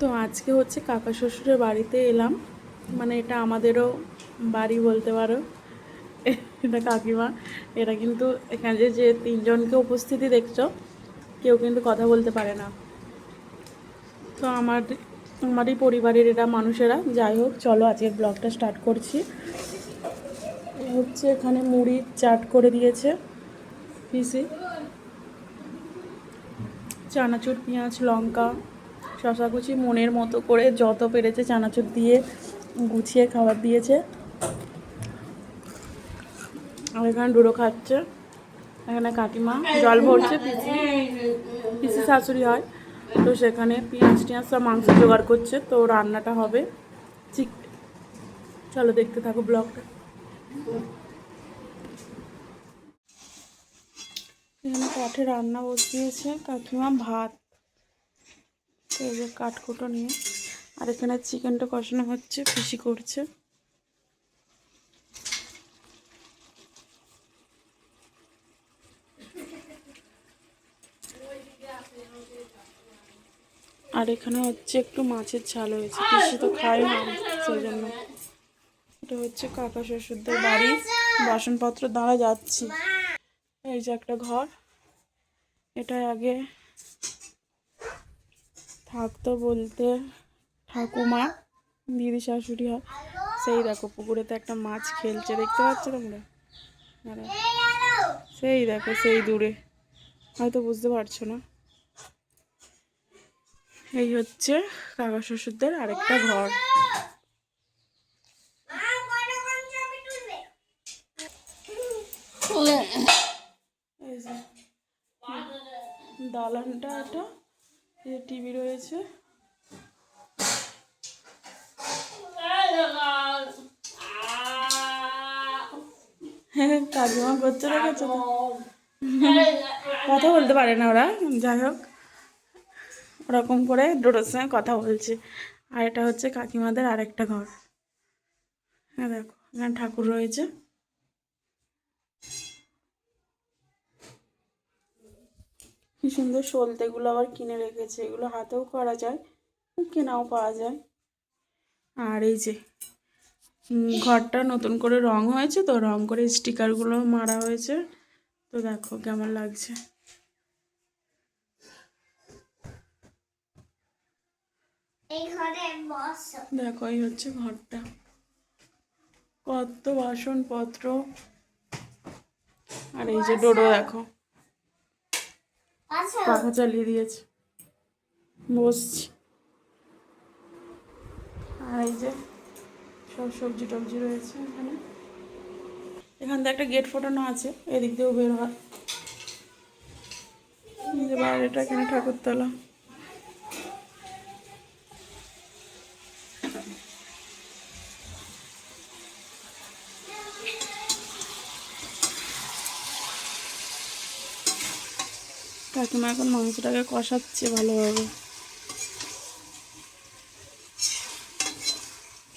তো আজকে হচ্ছে কাকা শ্বশুরের বাড়িতে এলাম। মানে এটা আমাদেরও বাড়ি বলতে পারো। এটা কাকিমা। এরা কিন্তু এখানে যে- তিনজনকে উপস্থিতি দেখছ, কেউ কিন্তু কথা বলতে পারে না। তো আমার, আমারই পরিবারের এরা মানুষেরা। যাই হোক, চলো আজকের ব্লগটা স্টার্ট করছি। হচ্ছে এখানে মুড়ি চাট করে দিয়েছে পিসি। চানাচুর, পেঁয়াজ, লঙ্কা শশা কুচি মনের মতো করে যত পেরেছে চানাচুর দিয়ে গুছিয়ে খাবার দিয়েছে। আর এখানে ডুডো খাচ্ছে। এখানে কাকিমা জল ভরছে, পিসি পিসি শাশুড়ি হয়। তো সেখানে পেঁয়াজ টিয়াজ সব মাংস জোগাড় করছে। তো রান্নাটা হবে ঠিক চলো দেখতে থাকো ব্লগটা। এখানে কাঠে রান্না বসিয়েছে। কাকিমা ভাত তো এই যে কাঠকুটো নিয়ে। আর এখানে চিকেনটা কষানো হচ্ছে, পিসি করছে। আর এখানে হচ্ছে একটু মাছের ঝাল হয়েছে, পিসি তো খায় না সেই জন্য এটা হচ্ছে কাকা শ্বশুরদের বাড়ি, বাসনপত্র দ্বারা যাচ্ছি। এই যে একটা ঘর, এটা আগে থাকতো বলতে ঠাকুমা, দিদি শাশুড়ি হয়। সেই দেখো পুকুরেতে একটা মাছ খেলছে, দেখতে পাচ্ছ তোমরা। সেই দেখো, সেই দূরে। হয়তো বুঝতে পারছ না। এই হচ্ছে কাকা শ্বশুরদের আরেকটা ঘর। দালানটা এটা এই টিভি রয়েছে। কাকিমা করছে দেখেছ কথা বলতে পারে না ওরা, যাই হোক। ওরকম করে ডোডোর সঙ্গে কথা বলছে। আর এটা হচ্ছে কাকিমাদের আরেকটা ঘর। হ্যাঁ দেখো, এখানে ঠাকুর রয়েছে। কি সুন্দর সলতেগুলো আবার কিনে রেখেছে এগুলো হাতেও করা যায় কেনাও পাওয়া যায়। আর এই যে ঘরটা নতুন করে রং হয়েছে তো রং করে স্টিকারগুলো মারা হয়েছে। তো দেখো কেমন লাগছে। দেখো এই হচ্ছে ঘরটা। কত বাসনপত্র। আর এই যে ডোডো দেখো। পাখা চালিয়ে দিয়েছে। বসছি। আর এই যে সব সবজি টবজি রয়েছে এখানে। এখান থেকে একটা গেট ফোটানো আছে, এদিক দিয়েও বের হয়। বাইরেটা এখানে ঠাকুরতলা। কাকিমা এখন মাংসটাকে কষাচ্ছে ভালোভাবে।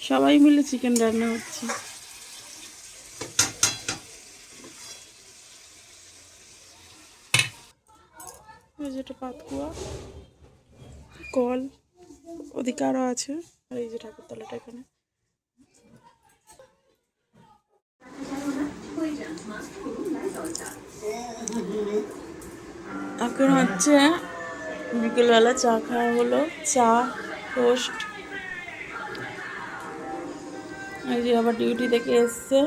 সবাই মিলে চিকেন রান্না হচ্ছে। যেটা পাতকুয়া, কল, ওদিকে আরও আছে। আর এই যে ঠাকুরতলাটা এখানে। এখন হচ্ছে বিকেলবেলা চা খাওয়া হলো। চা টোস্ট এই যে আবার ডিউটি থেকে এসছে।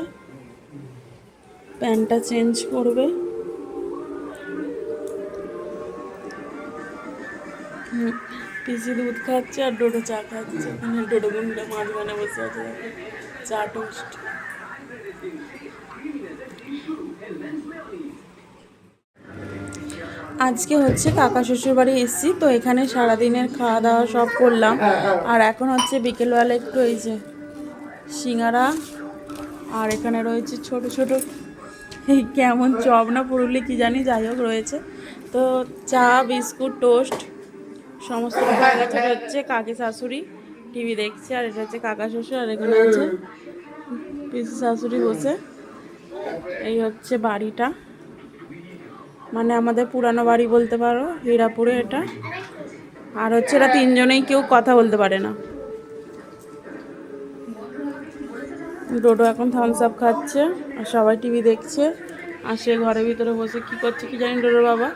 প্যান্টটা চেঞ্জ করবে। পিসি দুধ খাচ্ছে আর ডোডো চা খাচ্ছে। ওখানে ডোডো গুন্ডা মাঝখানে বসে আছে। চা টোস্ট আজকে হচ্ছে কাকা শ্বশুর বাড়ি এসেছি, তো এখানে সারাদিনের খাওয়া দাওয়া সব করলাম। আর এখন হচ্ছে বিকেলবেলা একটু এই যে সিঙ্গারা, আর এখানে রয়েছে ছোট ছোট, এই কেমন চপ না পুরুলি কি জানি, যাই হোক রয়েছে। তো চা, বিস্কুট, টোস্ট, সমস্ত হচ্ছে কাকি শাশুড়ি টিভি দেখছে, আর এটা হচ্ছে কাকা শ্বশুর, আর এখানে আছে পিসি শাশুড়ি বসে। এই হচ্ছে বাড়িটা। মানে আমাদের পুরানো বাড়ি বলতে পারো, হীরাপুরে এটা। আর হচ্ছে এরা তিনজনেই কেউ কথা বলতে পারে না। ডোডো এখন থামস আপ খাচ্ছে আর সবাই টিভি দেখছে। আর সে ঘরের ভিতরে বসে কি করছে কি জানি ডোডোর বাবা।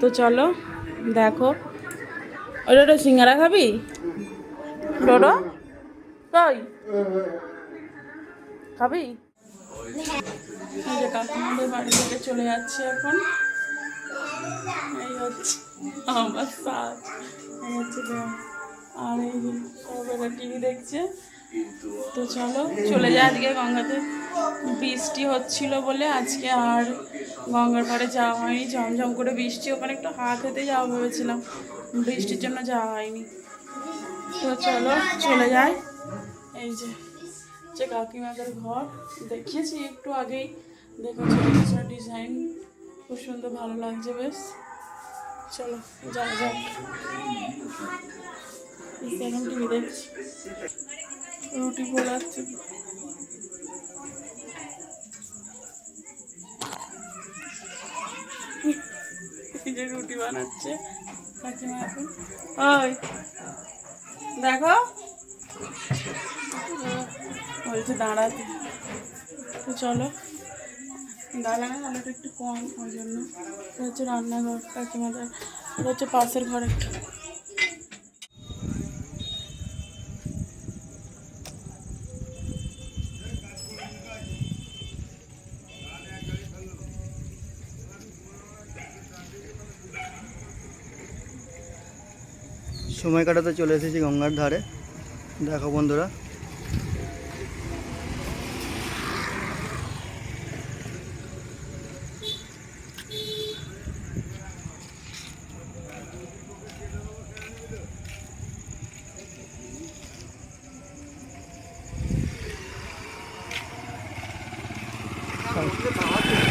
তো চলো, দেখো। ওই ডোডো, সিঙ্গারা খাবি? ডোডো, কই? খাবি? কাকিমাদের বাড়ি থেকে চলে যাচ্ছে এখন। এই হচ্ছে আমার সাজ এই হচ্ছে। আর এই সবাই টিভি দেখছে তো চলো চলে যায় আজকে গঙ্গাতে বৃষ্টি হচ্ছিল বলে আজকে আর গঙ্গার পাড়ে যাওয়া হয়নি ঝমঝম করে বৃষ্টি ওখানে একটু হাত হেঁটে যাওয়া ভেবেছিলাম বৃষ্টির জন্য যাওয়া হয়নি তো চলো চলে যাই এই যে যে কাকিমাদের ঘর, দেখিয়েছি একটু আগেই দেখো, ছোটো ডিজাইন খুব সুন্দর ভালো লাগছে বেশ। চলো যা যাক। এখন টিভি দেখছি রুটি পোলাচ্ছে। এই যে রুটি বানাচ্ছে। কাকিমা ওই, দেখো। বলছে দাঁড়াতে। তো চলো। দাঁড়ানো আলোটা একটু কম, ওই জন্য। এটা হচ্ছে রান্নাঘর কাকিমাদের এটা হচ্ছে পাশের ঘর। একটা সময় কাটাতে চলে এসেছি গঙ্গার ধারে। দেখো বন্ধুরা Cầu.